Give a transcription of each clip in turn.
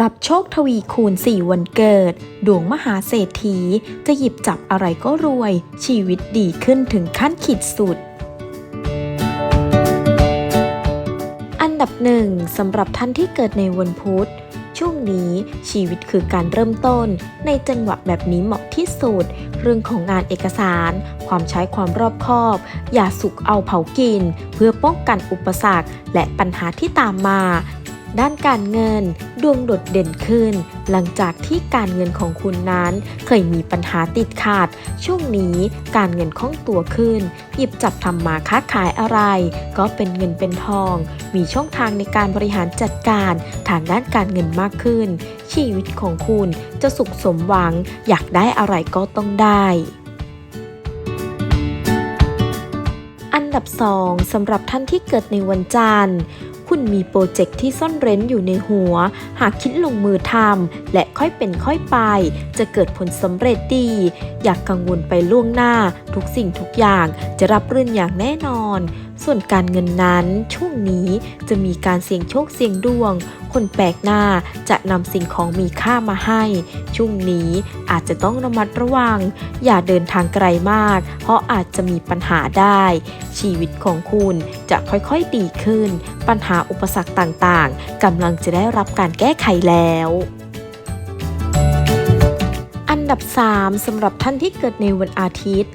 รับโชคทวีคูณ 4 วันเกิด ดวงมหาเศรษฐี จะหยิบจับอะไรก็รวย ชีวิตดีขึ้นถึงขั้นขีดสุด อันดับหนึ่งสำหรับท่านที่เกิดในวันพุธช่วงนี้ชีวิตคือการเริ่มต้น ในจังหวะแบบนี้เหมาะที่สุด เรื่องของงานเอกสาร ความใช้ความรอบคอบ อย่าสุกเอาเผากิน เพื่อป้องกันอุปสรรคและปัญหาที่ตามมา ด้านการเงิน ดวงโดดเด่นขึ้น หลังจากที่การเงินของคุณนั้นเคยมีปัญหาติดขาดช่วงนี้การเงินคล่องตัวขึ้น หยิบจับทำมาค้าขายอะไร ก็เป็นเงินเป็นทอง มีช่องทางในการบริหารจัดการทางด้านการเงินมากขึ้น ชีวิตของคุณจะสุขสมหวัง อยากได้อะไรก็ต้องได้อันดับ 2สำหรับท่านที่เกิดในวันจันทร์ คุณมีโปรเจกต์ที่ซ่อนเร้นอยู่ในหัว หากคิดลงมือทำและค่อยเป็นค่อยไป จะเกิดผลสำเร็จดี อยากกังวลไปล่วงหน้า ทุกสิ่งทุกอย่างจะรับรื่นอย่างแน่นอน ส่วนการเงินนั้น ช่วงนี้จะมีการเสี่ยงโชคเสี่ยงดวง คนแปลกหน้าจะนำสิ่งของมีค่ามาให้ ช่วงนี้อาจจะต้องระมัดระวัง อย่าเดินทางไกลมาก เพราะอาจจะมีปัญหาได้ ชีวิตของคุณจะค่อยๆดีขึ้น ปัญหาอุปสรรคต่างๆ กำลังจะได้รับการแก้ไขแล้วอันดับ 3สำหรับท่านที่เกิดในวันอาทิตย์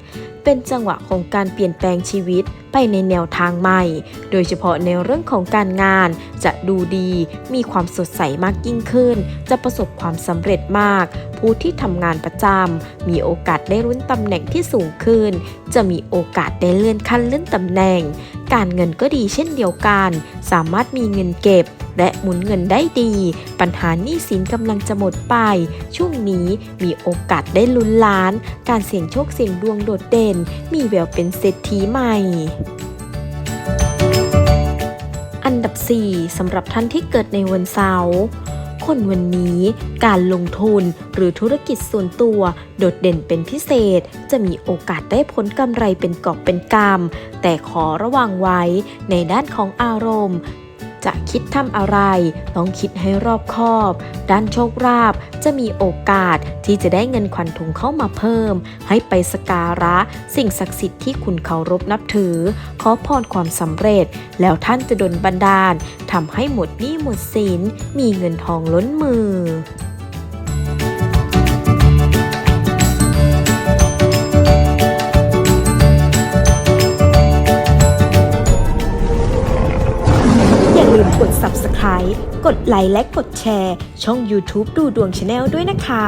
เป็นจังหวะของการเปลี่ยนแปลงชีวิตไปในแนวทางใหม่ โดยเฉพาะในเรื่องของการงาน จะดูดี มีความสดใสมากยิ่งขึ้น จะประสบความสำเร็จมาก ผู้ที่ทำงานประจำมีโอกาสได้รุ้นตำแหน่งที่สูงขึ้น จะมีโอกาสได้เลื่อนขั้นเลื่อนตำแหน่ง การเงินก็ดีเช่นเดียวกัน สามารถมีเงินเก็บ และหมุนเงินได้ดี ปัญหาหนี้สินกำลังจะหมดไป ช่วงนี้มีโอกาสได้ลุ้นล้าน การเสี่ยงโชคเสี่ยงดวงโดดเด่น มีแววเป็นเศรษฐีใหม่อันดับ 4สำหรับท่านที่เกิดในวันเสาร์ คนวันนี้การลงทุนหรือธุรกิจส่วนตัวโดดเด่นเป็นพิเศษ จะมีโอกาสได้ผลกำไรเป็นกอบเป็นกำแต่ขอระวังไว้ในด้านของอารมณ์ จะคิดทำอะไร ต้องคิดให้รอบคอบ ด้านโชคลาภจะมีโอกาสที่จะได้เงินขวัญถุงเข้ามาเพิ่ม ให้ไปสการะ สิ่งศักดิ์สิทธิ์ที่คุณเคารพนับถือ ขอพรความสำเร็จ แล้วท่านจะดลบันดาลทำให้หมดหนี้หมดสินมีเงินทองล้นมือ ดไลค์และกดแชร์ ช่อง YouTube ดูดวงชาแนลด้วยนะคะ